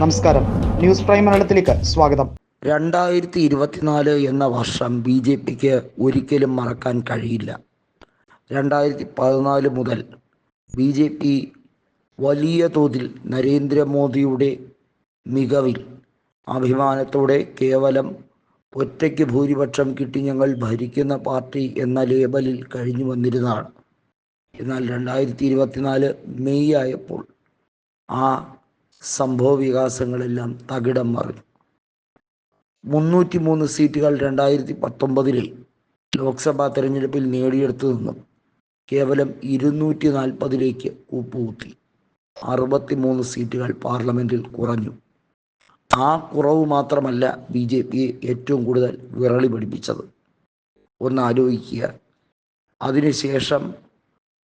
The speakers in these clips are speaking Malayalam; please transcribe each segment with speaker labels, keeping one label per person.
Speaker 1: നമസ്കാരം. ന്യൂസ് പ്രൈം മലയാളത്തിലേക്ക് സ്വാഗതം.
Speaker 2: രണ്ടായിരത്തി ഇരുപത്തിനാല് എന്ന വർഷം ബി ജെ പിക്ക് ഒരിക്കലും മറക്കാൻ കഴിയില്ല. രണ്ടായിരത്തി പതിനാല് മുതൽ ബി ജെ പി വലിയ തോതിൽ നരേന്ദ്രമോദിയുടെ മികവിൽ അഭിമാനത്തോടെ കേവലം ഒറ്റയ്ക്ക് ഭൂരിപക്ഷം കിട്ടി ഞങ്ങൾ ഭരിക്കുന്ന പാർട്ടി എന്ന ലേബലിൽ കഴിഞ്ഞു വന്നിരുന്നതാണ്. എന്നാൽ രണ്ടായിരത്തി ഇരുപത്തിനാല് മെയ് ആയപ്പോൾ ആ സംഭവ വികാസങ്ങളെല്ലാം തകിടം മറിഞ്ഞു. മുന്നൂറ്റി മൂന്ന് സീറ്റുകൾ രണ്ടായിരത്തി പത്തൊമ്പതിലെ ലോക്സഭാ തെരഞ്ഞെടുപ്പിൽ നേടിയെടുത്തു നിന്നും കേവലം ഇരുന്നൂറ്റി നാൽപ്പതിലേക്ക് കൂപ്പുകുത്തി അറുപത്തിമൂന്ന് സീറ്റുകൾ പാർലമെന്റിൽ കുറഞ്ഞു. ആ കുറവ് മാത്രമല്ല ബി ജെ പിയെ ഏറ്റവും കൂടുതൽ വിറളി പഠിപ്പിച്ചത് ഒന്ന് ആലോചിക്കുക. അതിനുശേഷം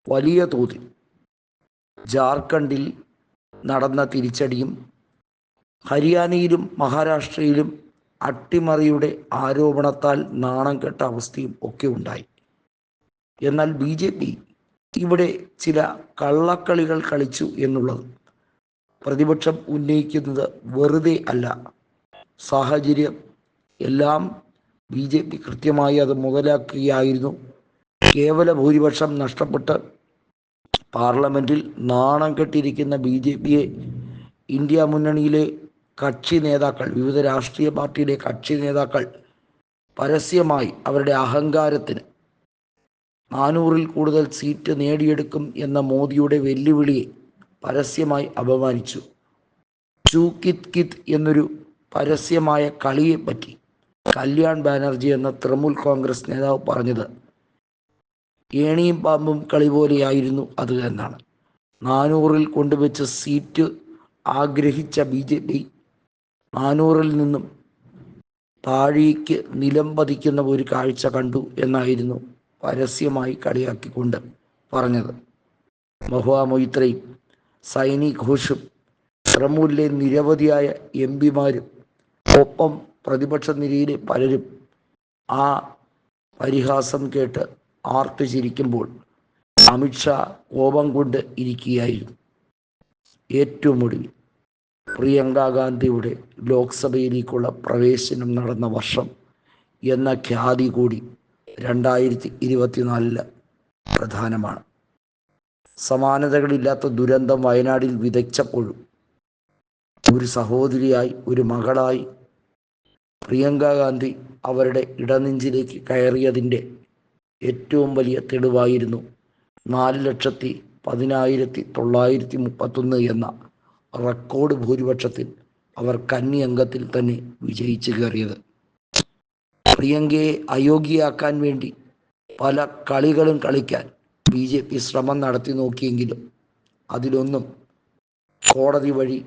Speaker 2: വലിയ തോതിൽ ജാർഖണ്ഡിൽ നടന്ന തിരിച്ചടിയും ഹരിയാനയിലും മഹാരാഷ്ട്രയിലും അട്ടിമറിയുടെ ആരോപണത്താൽ നാണം കെട്ട അവസ്ഥയും ഒക്കെ ഉണ്ടായി. എന്നാൽ ബി ജെ പി ഇവിടെ ചില കള്ളക്കളികൾ കളിച്ചു എന്നുള്ളത് പ്രതിപക്ഷം ഉന്നയിക്കുന്നത് വെറുതെ അല്ല. സാഹചര്യം എല്ലാം ബി ജെ പി കൃത്യമായി അത് മുതലാക്കുകയായിരുന്നു. കേവല ഭൂരിപക്ഷം നഷ്ടപ്പെട്ട് പാർലമെന്റിൽ നാണം കെട്ടിയിരിക്കുന്ന ബി ജെ പിയെ ഇന്ത്യ മുന്നണിയിലെ കക്ഷി നേതാക്കൾ വിവിധ രാഷ്ട്രീയ പാർട്ടിയുടെ കക്ഷി നേതാക്കൾ പരസ്യമായി അവരുടെ അഹങ്കാരത്തിന് നാനൂറിൽ കൂടുതൽ സീറ്റ് നേടിയെടുക്കും എന്ന മോദിയുടെ വെല്ലുവിളിയെ പരസ്യമായി അപമാനിച്ചു. ചൂ കിത് കിത് എന്നൊരു പരസ്യമായ കളിയെപ്പറ്റി കല്യാൺ ബാനർജി എന്ന തൃണമൂൽ കോൺഗ്രസ് നേതാവ് പറഞ്ഞത് ഏണിയും പാമ്പും കളി പോലെയായിരുന്നു അത് എന്നാണ്. നാനൂറിൽ കൊണ്ടുവച്ച സീറ്റ് ആഗ്രഹിച്ച ബി ജെ പി നാനൂറിൽ നിന്നും താഴേക്ക് നിലം പതിക്കുന്ന ഒരു കാഴ്ച കണ്ടു എന്നായിരുന്നു പരസ്യമായി കളിയാക്കിക്കൊണ്ട് പറഞ്ഞത്. മഹുവ മൊയ്ത്രയും സൈനി ഘോഷും തൃണമൂലിലെ നിരവധിയായ എം പിമാരും ഒപ്പം പ്രതിപക്ഷ നിരയിലെ പലരും ആ പരിഹാസം കേട്ട് ആർത്തു ചിരിക്കുമ്പോൾ അമിത്ഷാ കോപം കൊണ്ട് ഇരിക്കുകയായിരുന്നു. ഏറ്റവും ഒടുവിൽ പ്രിയങ്ക ഗാന്ധിയുടെ ലോക്സഭയിലേക്കുള്ള പ്രവേശനം നടന്ന വർഷം എന്ന ഖ്യാതി കൂടി രണ്ടായിരത്തി ഇരുപത്തിനാലിൽ പ്രധാനമാണ്. സമാനതകളില്ലാത്ത ദുരന്തം വയനാടിൽ വിതച്ചപ്പോഴും ഒരു സഹോദരിയായി ഒരു മകളായി പ്രിയങ്ക ഗാന്ധി അവരുടെ ഇടനെഞ്ചിലേക്ക് കയറിയതിന്റെ ഏറ്റവും വലിയ തെളിവായിരുന്നു. നാല് ലക്ഷത്തി പതിനായിരത്തി തൊള്ളായിരത്തി മുപ്പത്തൊന്ന് എന്ന റെക്കോർഡ് ഭൂരിപക്ഷത്തിൽ അവർ കന്നി അംഗത്തിൽ തന്നെ വിജയിച്ചു കയറിയത്. പ്രിയങ്കയെ അയോഗ്യയാക്കാൻ വേണ്ടി പല കളികളും കളിക്കാൻ ബി ജെ പി ശ്രമം നടത്തി നോക്കിയെങ്കിലും അതിലൊന്നും കോടതി വഴി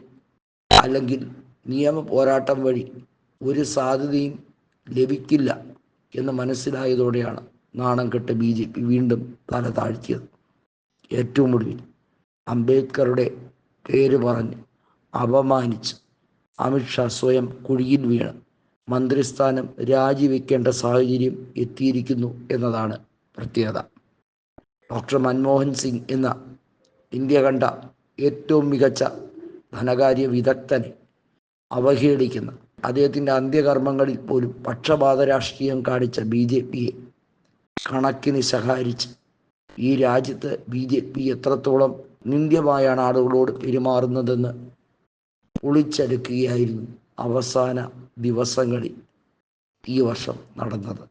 Speaker 2: അല്ലെങ്കിൽ നിയമ പോരാട്ടം വഴി ഒരു സാധ്യതയും ലഭിക്കില്ല എന്ന് മനസ്സിലായതോടെയാണ് നാണം കെട്ട് ബി ജെ പി വീണ്ടും തല താഴ്ത്തിയത്. ഏറ്റവും ഒടുവിൽ അംബേദ്കറുടെ പേര് പറഞ്ഞ് അപമാനിച്ച് അമിത്ഷാ സ്വയം കുഴിയിൽ വീണ് മന്ത്രിസ്ഥാനം രാജിവെക്കേണ്ട സാഹചര്യം എത്തിയിരിക്കുന്നു എന്നതാണ് പ്രത്യേകത. ഡോക്ടർ മൻമോഹൻ സിംഗ് എന്ന ഇന്ത്യ കണ്ട ഏറ്റവും മികച്ച ധനകാര്യ വിദഗ്ധനെ അവഹേളിക്കുന്ന അദ്ദേഹത്തിന്റെ അന്ത്യകർമ്മങ്ങളിൽ പോലും പക്ഷപാത രാഷ്ട്രീയം കാണിച്ച ബി ജെ പിയെ കണക്കിന് സഹായിച്ച് ഈ രാജ്യത്ത് ബി ജെ പി എത്രത്തോളം നിന്ദ്യമായാണ് ആളുകളോട് പെരുമാറുന്നതെന്ന് ഒളിച്ചെടുക്കുകയായിരുന്നു അവസാന ദിവസങ്ങളിൽ ഈ വർഷം നടന്നത്.